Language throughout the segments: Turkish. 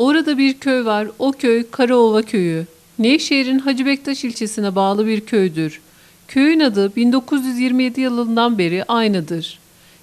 Orada bir köy var. O köy Karaova köyü. Nevşehir'in Hacı Bektaş ilçesine bağlı bir köydür. Köyün adı 1927 yılından beri aynıdır.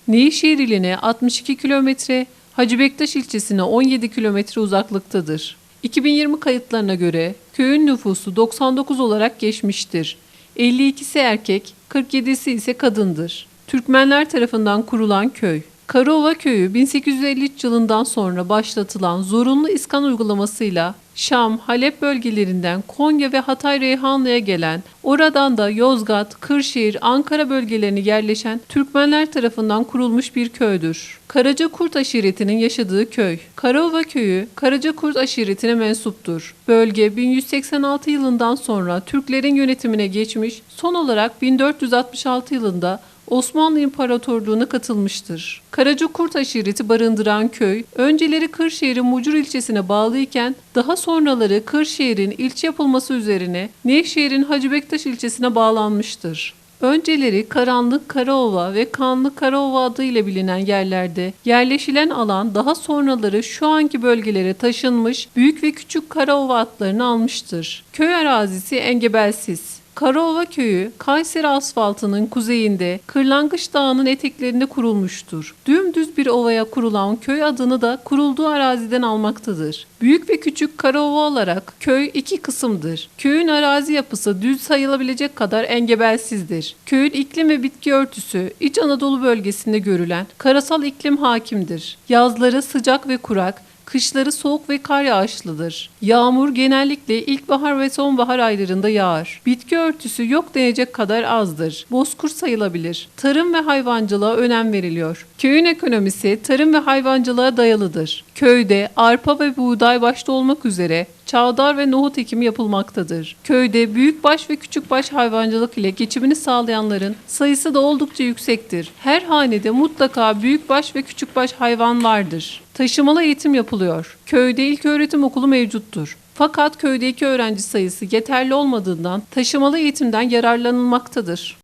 Nevşehir iline 62 kilometre, Hacı Bektaş ilçesine 17 kilometre uzaklıktadır. 2020 kayıtlarına göre köyün nüfusu 99 olarak geçmiştir. 52'si erkek, 47'si ise kadındır. Türkmenler tarafından kurulan köy. Karaova köyü 1853 yılından sonra başlatılan zorunlu iskan uygulamasıyla Şam, Halep bölgelerinden Konya ve Hatay Reyhanlı'ya gelen, oradan da Yozgat, Kırşehir, Ankara bölgelerine yerleşen Türkmenler tarafından kurulmuş bir köydür. Karacakurt aşiretinin yaşadığı köy. Karaova köyü Karacakurt aşiretine mensuptur. Bölge 1186 yılından sonra Türklerin yönetimine geçmiş, son olarak 1466 yılında Osmanlı İmparatorluğu'na katılmıştır. Karacakurt aşireti barındıran köy, önceleri Kırşehir'in Mucur ilçesine bağlıyken daha sonraları Kırşehir'in ilçe yapılması üzerine Nevşehir'in Hacı Bektaş ilçesine bağlanmıştır. Önceleri Karanlık Karaova ve Kanlı Karaova adıyla bilinen yerlerde yerleşilen alan daha sonraları şu anki bölgelere taşınmış Büyük ve Küçük Karaova adlarını almıştır. Köy arazisi engebelsiz. Karaova köyü Kayseri asfaltının kuzeyinde Kırlangıç Dağı'nın eteklerinde kurulmuştur. Dümdüz bir ovaya kurulan köy adını da kurulduğu araziden almaktadır. Büyük ve küçük Karaova olarak köy iki kısımdır. Köyün arazi yapısı düz sayılabilecek kadar engebelsizdir. Köyün iklim ve bitki örtüsü İç Anadolu bölgesinde görülen karasal iklim hakimdir. Yazları sıcak ve kurak, Kışları soğuk ve kar yağışlıdır. Yağmur genellikle ilkbahar ve sonbahar aylarında yağar. Bitki örtüsü yok denecek kadar azdır. Bozkır sayılabilir. Tarım ve hayvancılığa önem veriliyor. Köyün ekonomisi tarım ve hayvancılığa dayalıdır. Köyde arpa ve buğday başta olmak üzere çavdar ve nohut ekimi yapılmaktadır. Köyde büyükbaş ve küçükbaş hayvancılık ile geçimini sağlayanların sayısı da oldukça yüksektir. Her hanede mutlaka büyükbaş ve küçükbaş hayvan vardır. Taşımalı eğitim yapılıyor. Köyde ilk öğretim okulu mevcuttur. Fakat köydeki öğrenci sayısı yeterli olmadığından taşımalı eğitimden yararlanılmaktadır.